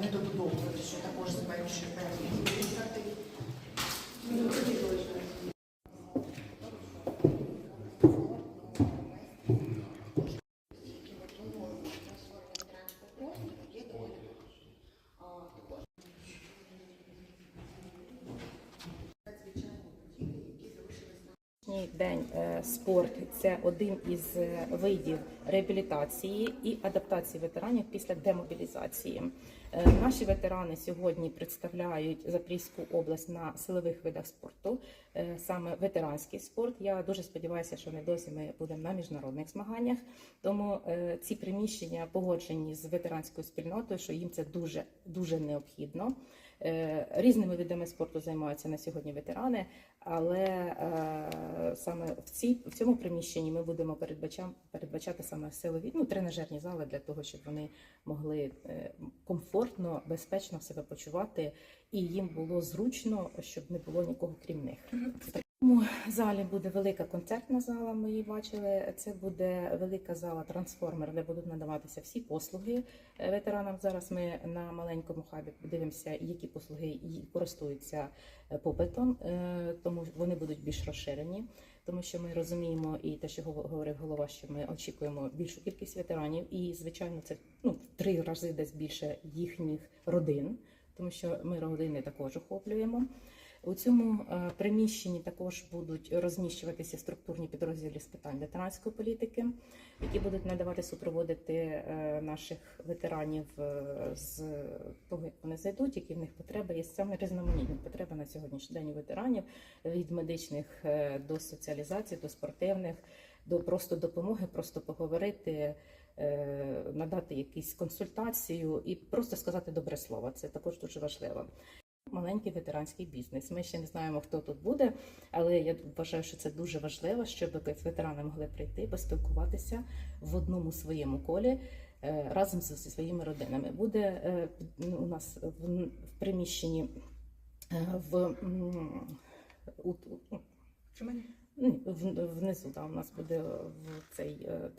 недобудовувати, що також зменшує певні витрати. Сьогоднішній день е, спорт це один із е, видів реабілітації і адаптації ветеранів після демобілізації. Е, Наші ветерани сьогодні представляють Запорізьку область на силових видах спорту, саме ветеранський спорт. Я дуже сподіваюся, що недовзі ми будемо на міжнародних змаганнях. Тому ці приміщення погоджені з ветеранською спільнотою, що їм це дуже дуже необхідно. Різними видами спорту займаються на сьогодні ветерани, але саме в цій в цьому приміщенні ми будемо передбачам, передбачати саме силові ну, тренажерні зали для того, щоб вони могли е, комфортно, безпечно себе почувати, і їм було зручно, щоб не було нікого крім них. Такому залі буде велика концертна зала. Ми її бачили. Це буде велика зала трансформер, де будуть надаватися всі послуги е, ветеранам. Зараз ми на маленькому хабі подивимося, які послуги користуються е, попитом, е, тому вони будуть більш розширені. Тому що ми розуміємо і те, що гов- говорив голова, що ми очікуємо більшу кількість ветеранів, і звичайно, це ну в три рази десь більше їхніх родин, тому що ми родини також охоплюємо. У цьому е, приміщенні також будуть розміщуватися структурні підрозділи з питань ветеранської політики, які будуть надавати супроводити е, наших ветеранів е, з того, як вони зайдуть, які в них потреби є саме різноманітні потреби на сьогоднішній день ветеранів від медичних до соціалізації, до спортивних, до просто допомоги, просто поговорити. Надати якусь консультацію і просто сказати добре слово. Це також дуже важливо. Маленький ветеранський бізнес. Ми ще не знаємо, хто тут буде, але я вважаю, що це дуже важливо, щоб ветерани могли прийти, поспілкуватися в одному своєму колі е, разом зі своїми родинами. Буде е, ну, у нас в, приміщенні е, в, в- внизу да, у нас буде в цей е,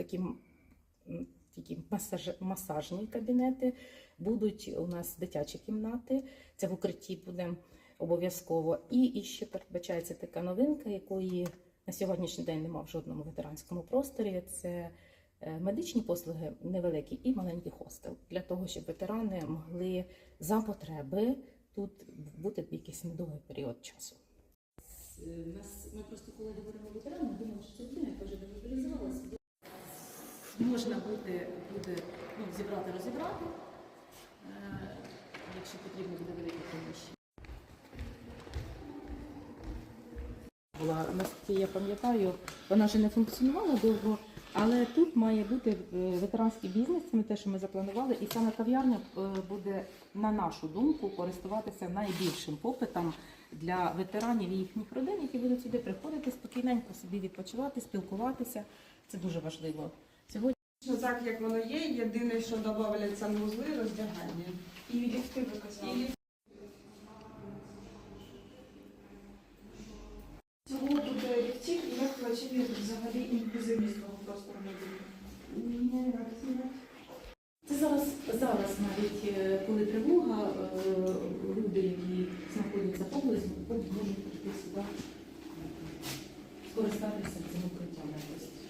такі, масаж, масажні кабінети. Будуть у нас дитячі кімнати. Це в укритті буде обов'язково. І, і ще передбачається така новинка, якої на сьогоднішній день немає в жодному ветеранському просторі. Це е, медичні послуги невеликі і маленький хостел для того, щоб ветерани могли за потреби тут бути в якийсь недовгий період часу. Нас ми просто коли говоримо ветерани, думали, що це людина, яка вже демобілізувалася. Можна буде, буде ну, зібрати, розібрати, е, якщо потрібно буде велике приміщення. Була наскільки я пам'ятаю, вона вже не функціонувала довго, але тут має бути е, ветеранський бізнес, це те, що ми запланували, і саме кав'ярня е, буде, на нашу думку, користуватися найбільшим попитом для ветеранів і їхніх родин, які будуть сюди приходити спокійненько собі відпочивати, спілкуватися. Це дуже важливо. Так, як воно є, єдине, що додавлять санвузли, роздягання. І ліфти ви казали. Цього буде ліфтів і як ви оцінюєте взагалі інклюзивність того простору мобільного? Це зараз, зараз навіть е, коли тривога, е, люди, які знаходяться поблизу, можуть прийти сюди, скористатися цим укриттям якось.